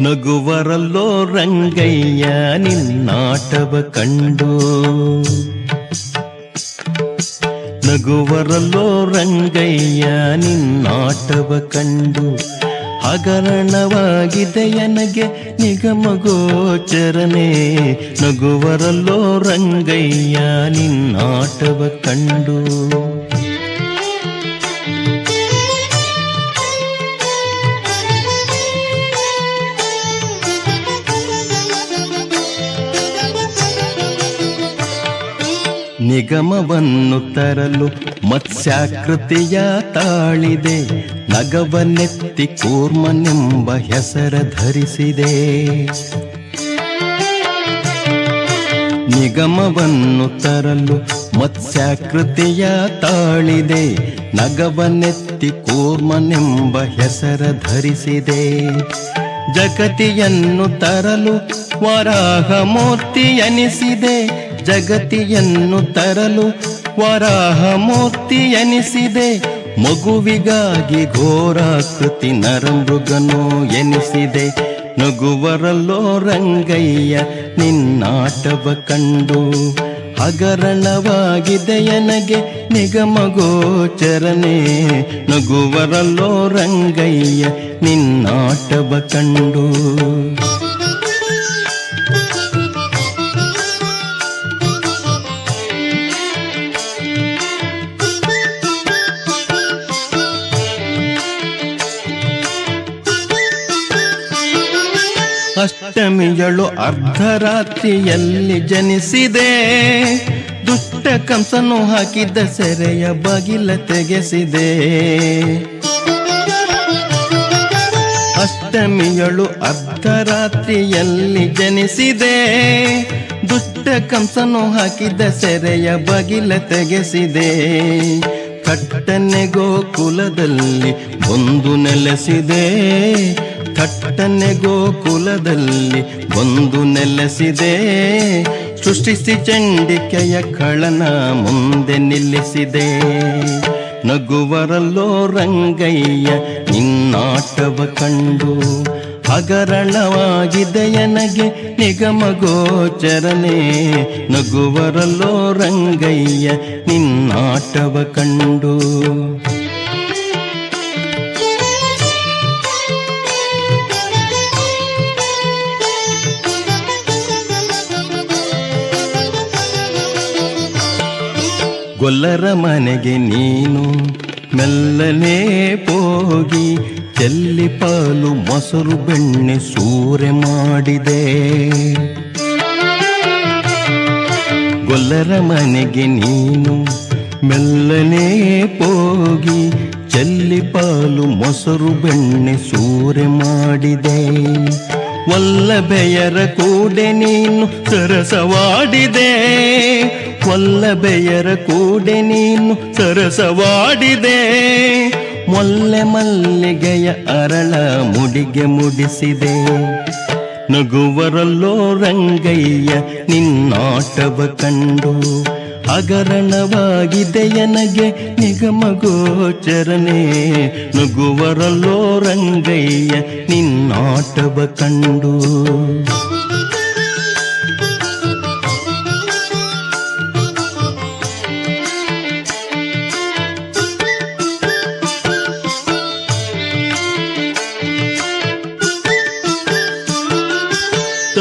ನಗುವರಲ್ಲೋ ರಂಗಯ್ಯ, ನಿನ್ನಾಟವ ಕಂಡು. ನಗುವರಲ್ಲೋ ರಂಗಯ್ಯ, ನಿನ್ನಾಟವ ಕಂಡು. ಹಗರಣವಾಗಿದೆ ನನಗೆ ನಿಗಮಗೋಚರನೆ. ನಗುವರಲ್ಲೋ ರಂಗಯ್ಯ, ನಿನ್ನಾಟವ ಕಂಡು. ನಿಗಮವನ್ನು ತರಲು ಮತ್ಸ್ಯಾಕೃತಿಯ ತಾಳಿದೆ. ನಗವನ್ನೆತ್ತಿ ಕೂರ್ಮನೆಂಬ ಹೆಸರ ಧರಿಸಿದೆ. ನಿಗಮವನ್ನು ತರಲು ಮತ್ಸ್ಯಾಕೃತಿಯ ತಾಳಿದೆ. ನಗವನ್ನೆತ್ತಿ ಕೂರ್ಮನೆಂಬ ಹೆಸರ ಧರಿಸಿದೆ. ಜಗತಿಯನ್ನು ತರಲು ವರಾಹ ಮೂರ್ತಿ ಎನಿಸಿದೆ. ಜಗತಿಯನ್ನು ತರಲು ವರಾಹ ಮೂರ್ತಿ ಎನಿಸಿದೆ. ಮಗುವಿಗಾಗಿ ಘೋರಾಕೃತಿ ನರಮೃಗನೋ ಎನಿಸಿದೆ. ನಗುವರಲ್ಲೋ ರಂಗಯ್ಯ, ನಿನ್ನಾಟವ ಕಂಡು. ಹಗರಣವಾಗಿದೆಯನಗೆ ನಿಗಮಗೋಚರನೆ. ನಗುವರಲ್ಲೋ ರಂಗಯ್ಯ, ನಿನ್ನಾಟವ ಕಂಡು. ಅಷ್ಟಮಿಯಳು ಅರ್ಧರಾತ್ರಿಯಲ್ಲಿ ಜನಿಸಿದೆ. ದುಷ್ಟ ಕಂಸನು ಹಾಕಿದ್ದ ಸೆರೆಯ ಬಾಗಿಲ ತೆಗೆಸಿದೆ. ಅಷ್ಟಮಿಯಳು ಅರ್ಧರಾತ್ರಿಯಲ್ಲಿ ಜನಿಸಿದೆ. ದುಷ್ಟ ಕಂಸನು ಹಾಕಿದ್ದ ಸೆರೆಯ ಬಾಗಿಲ ತೆಗೆಸಿದೆ. ಕಟ್ಟನೆ ಗೋಕುಲದಲ್ಲಿ ಒಂದು ನೆಲೆಸಿದೆ. ಥಟ್ಟನೆ ಗೋಕುಲದಲ್ಲಿ ಒಂದು ನೆಲೆಸಿದೆ. ಸೃಷ್ಟಿಸಿ ಚಂಡಿಕೆಯ ಕಳನ ಮುಂದೆ ನಿಲ್ಲಿಸಿದೆ. ನಗುವರಲ್ಲೋ ರಂಗಯ್ಯ, ನಿನ್ನಾಟವ ಕಂಡು ಹಗರಣವಾಗಿದೆ ನಿಗಮ ಗೋಚರನೆ. ನಗುವರಲ್ಲೋ ರಂಗಯ್ಯ, ನಿನ್ನಾಟವ ಕಂಡು ಗೊಲ್ಲರ ಮನೆಗೆ ನೀನು ಮೆಲ್ಲನೆ ಹೋಗಿ ಚೆಲ್ಲಿ ಪಾಲು ಮೊಸರು ಬೆಣ್ಣೆ ಸೂರೆ ಮಾಡಿದೆ. ಗೊಲ್ಲರ ಮನೆಗೆ ನೀನು ಮೆಲ್ಲನೆ ಹೋಗಿ ಚೆಲ್ಲಿ ಪಾಲು ಮೊಸರು ಬೆಣ್ಣೆ ಸೂರೆ ಮಾಡಿದೆ. ವಲ್ಲಭೆಯರ ಕೂಡೆ ನೀನು ಸರಸವಾಡಿದೆ. ವಲ್ಲಭೆಯರ ಕೂಡೆ ನೀನು ಸರಸವಾಡಿದೆ. ಮೊಲ್ಲೆ ಮಲ್ಲಿಗೆಯ ಅರಳ ಮುಡಿಗೆ ಮುಡಿಸಿದೆ. ನಗುವರಲ್ಲೋ ರಂಗಯ್ಯ, ನಿನ್ನಾಟವ ಕಂಡು ಹಗರಣವಾಗಿದೆ ನನಗೆ ನಿಗಮಗೋಚರನೆ ನಗುವರಲ್ಲೋ ರಂಗಯ್ಯ, ನಿನ್ನಾಟವ ಕಂಡು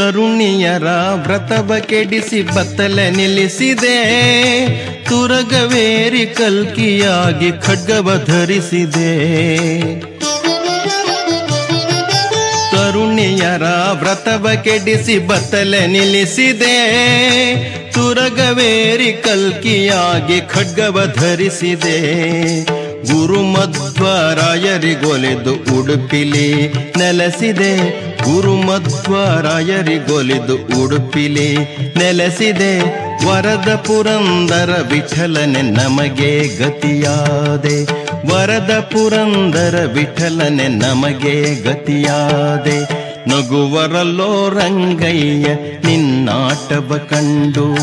ತರುಣಿಯರ ವ್ರತವ ಕೆಡಿಸಿ ಬತ್ತಲೆ ನಿಲ್ಲಿಸಿದೆ. ತುರಗವೇರಿ ಕಲ್ಕಿಯಾಗಿ ಖಡ್ಗವ ಧರಿಸಿದೆ. ತರುಣಿಯರ ವ್ರತವ ಕೆಡಿಸಿ ಬತ್ತಲೆ ನಿಲ್ಲಿಸಿದೆ. ತುರಗವೇರಿ ಕಲ್ಕಿಯಾಗಿ ಖಡ್ಗವ ಧರಿಸಿದೆ. ಗುರುಮಧ್ವರಾಯರಿಗೊಲೆದು ಉಡುಪಿಲಿ ನೆಲೆಸಿದೆ. ಗುರು ಮಧ್ವರಾಯರಿಗೊಲಿದು ಉಡುಪಿಲಿ ನೆಲೆಸಿದೆ. ವರದ ಪುರಂದರ ವಿಠಲನೆ ನಮಗೆ ಗತಿಯಾದೆ. ವರದ ಪುರಂದರ ವಿಠಲನೆ ನಮಗೆ ಗತಿಯಾದೆ. ನಗುವರಲ್ಲೋ ರಂಗಯ್ಯ ನಿನ್ನಾಟವ ಕಂಡು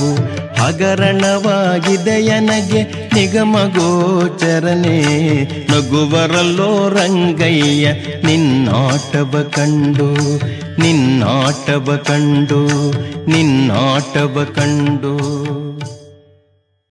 ಹಗರಣವಾಗಿದೆಯನಗೆ ನಿಗಮಗೋಚರನೆ ನಗುವರಲ್ಲೋ ರಂಗಯ್ಯ ನಿನ್ನಾಟವ ಕಂಡು ನಿನ್ನಾಟವ ಕಂಡು ನಿನ್ನಾಟವ ಕಂಡು